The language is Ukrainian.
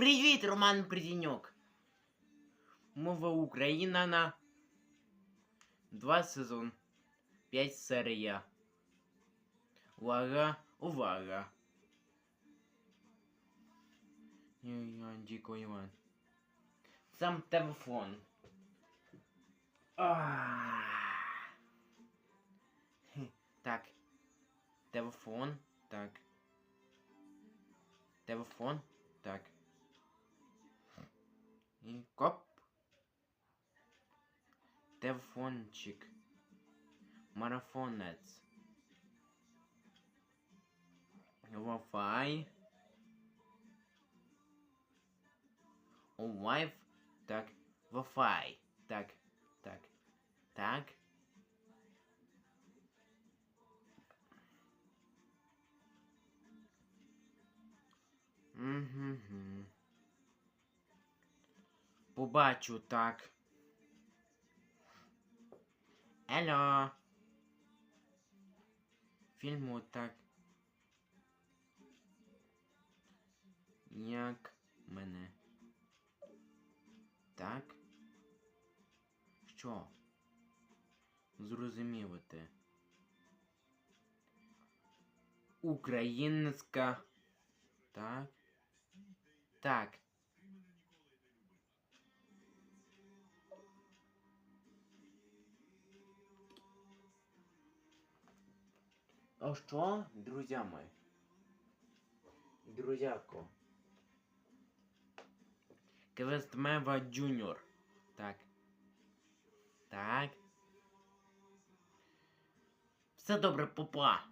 Привіт, Роман Придіньок. Мова Україна на два сезон. П'ять серія. Увага, увага. Я Діко Іван. Сам телефон. Ах. Хе, Так. Телефон. Так. Телефон. Так. І коп. Телефончик. Марафонець. Wi-Fi. Wi-Fi. Так. Wi-Fi. Так. Так. Так. Побачу так. Алло. Фільму так. Як мене? Так? Що? Зрозумілити. Українська. Так. Так. А що, друзі мої? Друзяко. Квестмева Джуніор. Так. Так. Все добре, попа.